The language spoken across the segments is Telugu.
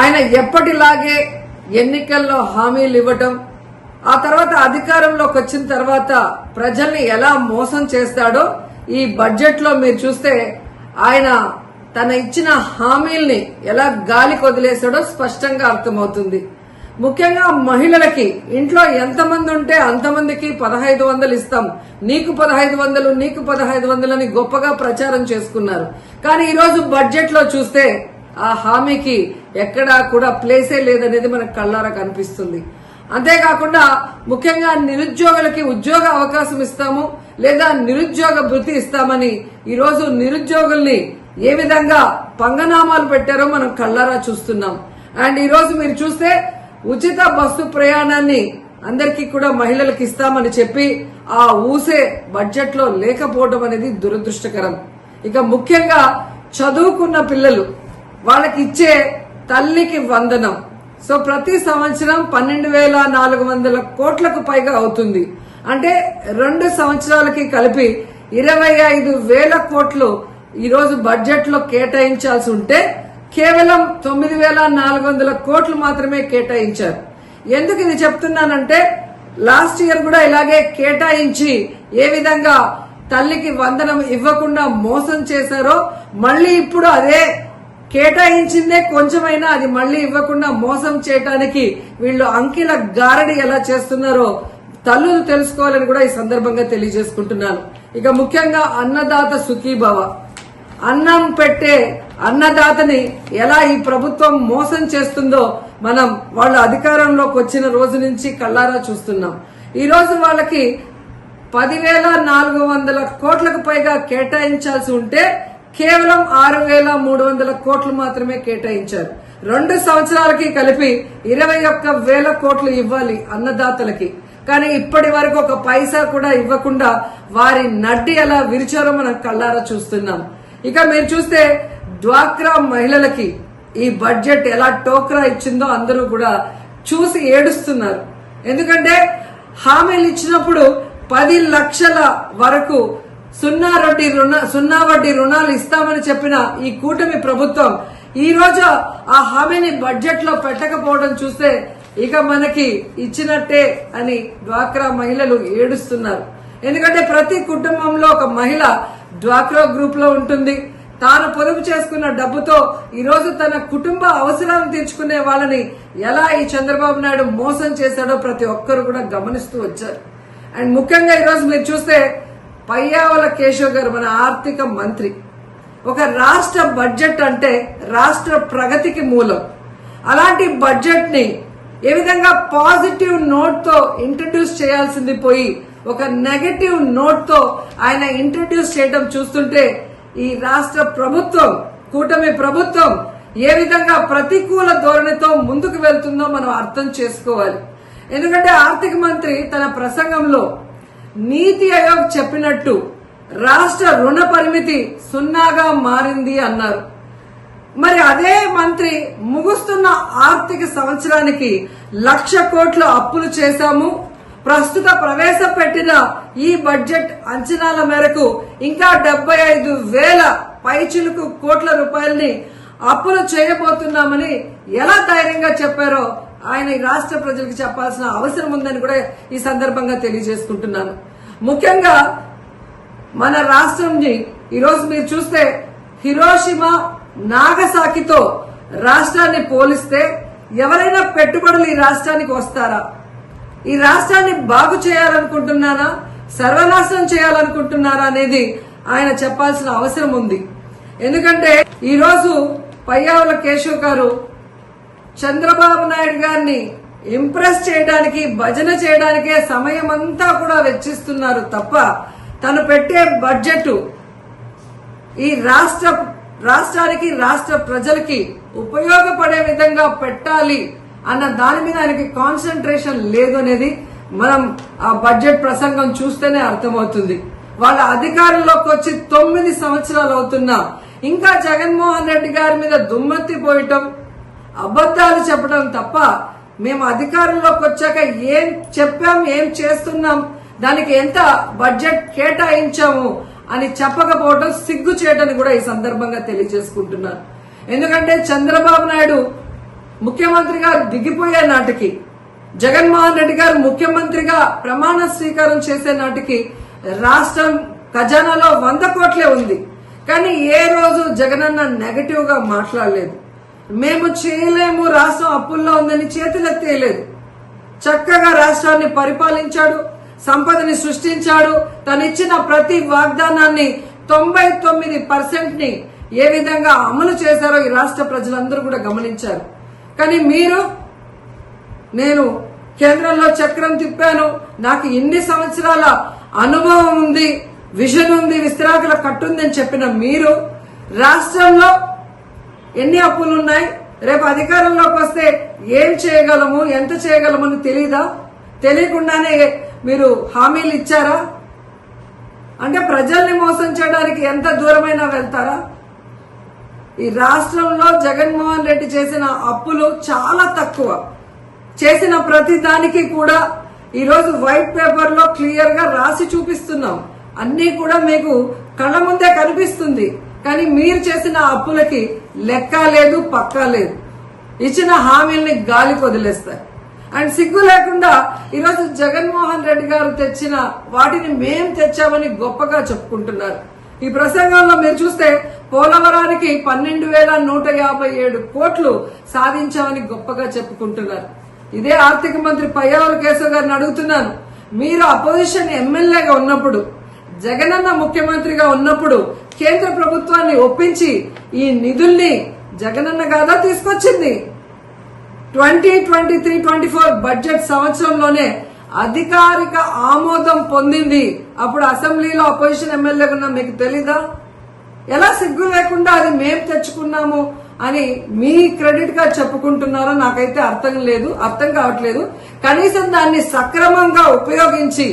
ఆయన ఎప్పటిలాగే ఎన్నికల్లో హామీలు ఇవ్వటం ఆ తర్వాత అధికారంలోకి వచ్చిన తర్వాత ప్రజల్ని ఎలా మోసం చేస్తాడో ఈ బడ్జెట్లో మీరు చూస్తే ఆయన తన ఇచ్చిన హామీల్ని ఎలా గాలి వదిలేశాడో స్పష్టంగా అర్థమవుతుంది. ముఖ్యంగా మహిళలకి ఇంట్లో ఎంతమంది ఉంటే అంతమందికి పదహైదు వందలు ఇస్తాం. నీకు పదహైదు వందలు నీకు పదహైదు వందలు అని గొప్పగా ప్రచారం చేసుకున్నారు. కానీ ఈరోజు బడ్జెట్లో బడ్జెట్లో చూస్తే ఆ హామీకి ఎక్కడా కూడా ప్లేసే లేదనేది మనకు కళ్ళారా కనిపిస్తుంది. అంతేకాకుండా ముఖ్యంగా నిరుద్యోగులకి ఉద్యోగ అవకాశం ఇస్తాము లేదా నిరుద్యోగ భృతి ఇస్తామని ఈరోజు నిరుద్యోగుల్ని ఏ విధంగా పంగనామాలు పెట్టారో మనం కళ్ళారా చూస్తున్నాం. అండ్ ఈరోజు మీరు చూస్తే ఉచిత బస్సు ప్రయాణాన్ని అందరికీ కూడా మహిళలకు ఇస్తామని చెప్పి ఆ ఊసే బడ్జెట్లో లేకపోవడం అనేది దురదృష్టకరం. ఇక ముఖ్యంగా చదువుకున్న పిల్లలు వాళ్ళకి ఇచ్చే తల్లికి వందనం. సో ప్రతి సంవత్సరం పన్నెండు వేల నాలుగు వందల కోట్లకు పైగా అవుతుంది. అంటే రెండు సంవత్సరాలకి కలిపి ఇరవై ఐదు వేల కోట్లు ఈరోజు బడ్జెట్లో బడ్జెట్లో కేటాయించాల్సి ఉంటే కేవలం తొమ్మిది వేల నాలుగు వందల కోట్లు మాత్రమే కేటాయించారు. ఎందుకు ఇది చెప్తున్నానంటే లాస్ట్ ఇయర్ కూడా ఇలాగే కేటాయించి ఏ విధంగా తల్లికి వందనం ఇవ్వకుండా మోసం చేశారో మళ్ళీ ఇప్పుడు అదే కేటాయించిందే కొంచెమైనా అది మళ్ళీ ఇవ్వకుండా మోసం చేయటానికి వీళ్ళు అంకిల గారడి ఎలా చేస్తున్నారో తల్లులు తెలుసుకోవాలని కూడా ఈ సందర్భంగా తెలియజేసుకుంటున్నాను. ఇక ముఖ్యంగా అన్నదాత సుఖీభవ. అన్నం పెట్టే అన్నదాతని ఎలా ఈ ప్రభుత్వం మోసం చేస్తుందో మనం వాళ్ళ అధికారంలోకి వచ్చిన రోజు నుంచి కళ్ళారా చూస్తున్నాం. ఈ రోజు వాళ్ళకి పదివేల నాలుగు వందల కోట్లకు పైగా కేటాయించాల్సి ఉంటే కేవలం ఆరు వేల మూడు వందల కోట్లు మాత్రమే కేటాయించారు. రెండు సంవత్సరాలకి కలిపి ఇరవై ఒక్క వేల కోట్లు ఇవ్వాలి అన్నదాతలకి. కానీ ఇప్పటి వరకు ఒక పైసా కూడా ఇవ్వకుండా వారి నడ్డి ఎలా విరిచారో మనం కళ్ళారా చూస్తున్నాం. ఇక మీరు చూస్తే డ్వాక్రా మహిళలకి ఈ బడ్జెట్ ఎలా టోక్రా ఇచ్చిందో అందరూ కూడా చూసి ఏడుస్తున్నారు. ఎందుకంటే హామీలు ఇచ్చినప్పుడు పది లక్షల వరకు సున్నా రొట్టి రుణ సున్నా వడ్డీ రుణాలు ఇస్తామని చెప్పిన ఈ కూటమి ప్రభుత్వం ఈ రోజు ఆ హామీని బడ్జెట్లో పెట్టకపోవడం చూస్తే ఇక మనకి ఇచ్చినట్టే అని డ్వాక్రా మహిళలు ఏడుస్తున్నారు. ఎందుకంటే ప్రతి కుటుంబంలో ఒక మహిళ డ్వాక్రా గ్రూప్లో ఉంటుంది. తాను పొదుపు చేసుకున్న డబ్బుతో ఈ రోజు తన కుటుంబ అవసరాలను తీర్చుకునే వాళ్ళని ఎలా ఈ చంద్రబాబు నాయుడు మోసం చేశాడో ప్రతి ఒక్కరు కూడా గమనిస్తూ వచ్చారు. అండ్ ముఖ్యంగా ఈరోజు మీరు చూస్తే పయ్యావల కేశవ్ గారు మన ఆర్థిక మంత్రి. ఒక రాష్ట్ర బడ్జెట్ అంటే రాష్ట్ర ప్రగతికి మూలం. అలాంటి బడ్జెట్ని ఏ విధంగా పాజిటివ్ నోట్తో ఇంట్రడ్యూస్ చేయాల్సింది పోయి ఒక నెగటివ్ నోట్తో ఆయన ఇంట్రడ్యూస్ చేయడం చూస్తుంటే ఈ రాష్ట్ర ప్రభుత్వం కూటమి ప్రభుత్వం ఏ విధంగా ప్రతికూల ధోరణితో ముందుకు వెళ్తుందో మనం అర్థం చేసుకోవాలి. ఎందుకంటే ఆర్థిక మంత్రి తన ప్రసంగంలో నీతి ఆయోగ్ చెప్పినట్టు రాష్ట్ర రుణ పరిమితి సున్నాగా మారింది అన్నారు. మరి అదే మంత్రి ముగుస్తున్న ఆర్థిక సంవత్సరానికి లక్ష కోట్ల అప్పులు చేశాము. ప్రస్తుత ప్రవేశపెట్టిన ఈ బడ్జెట్ అంచనాల మేరకు ఇంకా డెబ్బై ఐదు వేల పైచులకు కోట్ల రూపాయల్ని అప్పులు చేయబోతున్నామని ఎలా ధైర్యంగా చెప్పారో ఆయన ఈ రాష్ట్ర ప్రజలకు చెప్పాల్సిన అవసరం ఉందని కూడా ఈ సందర్భంగా తెలియజేసుకుంటున్నాను. ముఖ్యంగా మన రాష్ట్రంని ఈరోజు మీరు చూస్తే హిరోషిమా నాగసాకితో రాష్ట్రాన్ని పోలిస్తే ఎవరైనా పెట్టుబడులు ఈ రాష్ట్రానికి వస్తారా? ఈ రాష్ట్రాన్ని బాగు చేయాలనుకుంటున్నారా సర్వనాశనం చేయాలనుకుంటున్నారా అనేది ఆయన చెప్పాల్సిన అవసరం ఉంది. ఎందుకంటే ఈరోజు పయ్యావుల కేశవ్ గారు చంద్రబాబు నాయుడు గారిని ఇంప్రెస్ చేయడానికి భజన చేయడానికే సమయం అంతా కూడా వెచ్చిస్తున్నారు తప్ప తను పెట్టే బడ్జెట్ ఈ రాష్ట్ర రాష్ట్రానికి రాష్ట్ర ప్రజలకి ఉపయోగపడే విధంగా పెట్టాలి అన్న దాని మీద ఆయనకి కాన్సన్ట్రేషన్ లేదు అనేది మనం ఆ బడ్జెట్ ప్రసంగం చూస్తేనే అర్థమవుతుంది. వాళ్ళ అధికారంలోకి వచ్చి తొమ్మిది సంవత్సరాలు అవుతున్నా ఇంకా జగన్మోహన్ రెడ్డి గారి మీద దుమ్మెత్తి పోయటం అబద్ధాలు చెప్పడం తప్ప మేము అధికారంలోకి వచ్చాక ఏం చెప్పాం ఏం చేస్తున్నాం దానికి ఎంత బడ్జెట్ కేటాయించాము అని చెప్పకపోవడం సిగ్గు చేయడానికి కూడా ఈ సందర్భంగా తెలియజేసుకుంటున్నాను. ఎందుకంటే చంద్రబాబు నాయుడు ముఖ్యమంత్రిగా దిగిపోయే నాటికి జగన్మోహన్ రెడ్డి గారు ముఖ్యమంత్రిగా ప్రమాణ స్వీకారం చేసే నాటికి రాష్ట్రం ఖజానాలో వంద కోట్లే ఉంది. కానీ ఏ రోజు జగనన్న నెగటివ్గా మాట్లాడలేదు. మేము చేయలేము రాష్ట్రం అప్పుల్లో ఉందని చేతులెత్తేయలేదు చక్కగా రాష్ట్రాన్ని పరిపాలించాడు సంపదని సృష్టించాడు. తనిచ్చిన ప్రతి వాగ్దానాన్ని తొంభై తొమ్మిది పర్సెంట్ని ఏ విధంగా అమలు చేశారో ఈ రాష్ట్ర ప్రజలందరూ కూడా గమనించారు. కానీ మీరు నేను కేంద్రంలో చక్రం తిప్పాను. నాకు ఇన్ని సంవత్సరాల అనుభవం ఉంది విజన్ ఉంది విస్తరాకుల కట్టుందని చెప్పిన మీరు రాష్ట్రంలో ఎన్ని అప్పులు ఉన్నాయి? రేపు అధికారంలోకి వస్తే ఏం చేయగలము? ఎంత చేయగలమని తెలీదా? తెలియకుండానే మీరు హామీలు ఇచ్చారా? అంటే ప్రజల్ని మోసం చేయడానికి ఎంత దూరమైనా వెళ్తారా? ఈ రాష్ట్రంలో జగన్మోహన్ రెడ్డి చేసిన అప్పులు చాలా తక్కువ. చేసిన ప్రతి దానికి కూడా ఈరోజు వైట్ పేపర్లో క్లియర్గా రాసి చూపిస్తున్నాం. అన్నీ కూడా మీకు కళ్ళ ముందే కనిపిస్తుంది. కానీ మీరు చేసిన అప్పులకి లెక్క లేదు పక్కా లేదు. ఇచ్చిన హామీల్ని గాలికి వదిలేస్తారు అండ్ సిగ్గు లేకుండా ఈరోజు జగన్మోహన్ రెడ్డి గారు తెచ్చిన వాటిని మేం తెచ్చామని గొప్పగా చెప్పుకుంటున్నారు. ఈ ప్రసంగంలో మీరు చూస్తే పోలవరానికి పన్నెండు వేల నూట యాభై ఏడు కోట్లు సాధించామని గొప్పగా చెప్పుకుంటున్నారు. ఇదే ఆర్థిక మంత్రి పయ్యావుల కేశవ్ గారిని అడుగుతున్నాను. మీరు అపోజిషన్ ఎమ్మెల్యేగా ఉన్నప్పుడు జగనన్న ముఖ్యమంత్రిగా ఉన్నప్పుడు కేంద్ర ప్రభుత్వాన్ని ఒప్పించి ఈ నిధుల్ని జగనన్న గాదా తీసుకొచ్చింది. Twenty twenty three twenty four budget సంవత్సరంలోనే అధికారిక ఆమోదం పొందింది. అప్పుడు అసెంబ్లీలో అపోజిషన్ ఎమ్మెల్యేగా ఉన్నా మీకు తెలీదా? ఎలా సిగ్గు లేకుండా అది మేము తెచ్చుకున్నాము అని మీ క్రెడిట్గా చెప్పుకుంటున్నారో నాకైతే అర్థం లేదు అర్థం కావట్లేదు. కనీసం దాన్ని సక్రమంగా ఉపయోగించి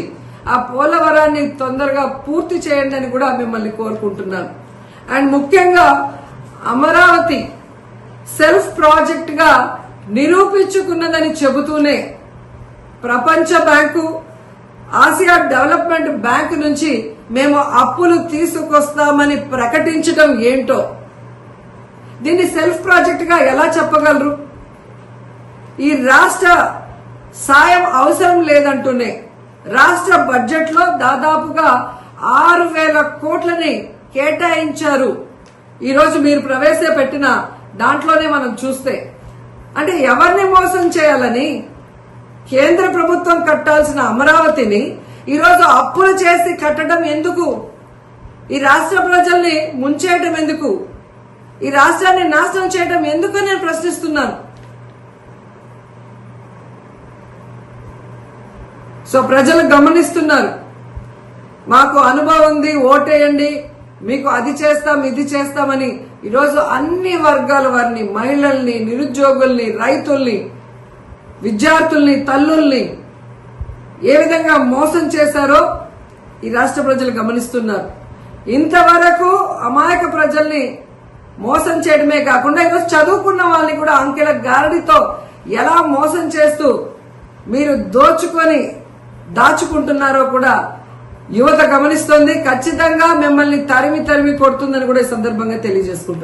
ఆ పోలవరాన్ని తొందరగా పూర్తి చేయండి అని కూడా మిమ్మల్ని కోరుకుంటున్నాను. అండ్ ముఖ్యంగా అమరావతి సెల్ఫ్ ప్రాజెక్ట్గా నిరూపించుకున్నదని చెబుతూనే ప్రపంచ బ్యాంకు ఆసియా డెవలప్మెంట్ బ్యాంక్ నుంచి మేము అప్పులు తీసుకొస్తామని ప్రకటించడం ఏంటో దీన్ని సెల్ఫ్ ప్రాజెక్ట్గా ఎలా చెప్పగలరు? ఈ రాష్ట్ర సాయం అవసరం లేదంటూనే రాష్ట్ర బడ్జెట్లో దాదాపుగా ఆరు వేల కోట్లని కేటాయించారు. ఈరోజు మీరు ప్రవేశపెట్టిన దాంట్లోనే మనం చూస్తే అంటే ఎవరిని మోసం చేయాలని కేంద్ర ప్రభుత్వం కట్టాల్సిన అమరావతిని ఈరోజు అప్పులు చేసి కట్టడం ఎందుకు? ఈ రాష్ట్ర ప్రజల్ని ముంచేయటం ఎందుకు? ఈ రాష్ట్రాన్ని నాశనం చేయడం ఎందుకు నేను ప్రశ్నిస్తున్నాను. సో ప్రజలు గమనిస్తున్నారు. మాకు అనుభవం ఉంది ఓటేయండి మీకు అది చేస్తాం ఇది చేస్తామని. ఈరోజు అన్ని వర్గాల వారిని మహిళల్ని నిరుద్యోగుల్ని రైతుల్ని విద్యార్థుల్ని తల్లుల్ని ఏ విధంగా మోసం చేశారో ఈ రాష్ట్ర ప్రజలు గమనిస్తున్నారు. ఇంతవరకు అమాయక ప్రజల్ని మోసం చేయడమే కాకుండా ఈరోజు చదువుకున్న వాళ్ళని కూడా అంకెల గారడితో ఎలా మోసం చేస్తూ మీరు దోచుకొని దాచుకుంటున్నారో కూడా యువత గమనిస్తోంది. ఖచ్చితంగా మిమ్మల్ని తరిమి తరిమి కొడుతుందని కూడా ఈ సందర్భంగా తెలియజేసుకుంటున్నారు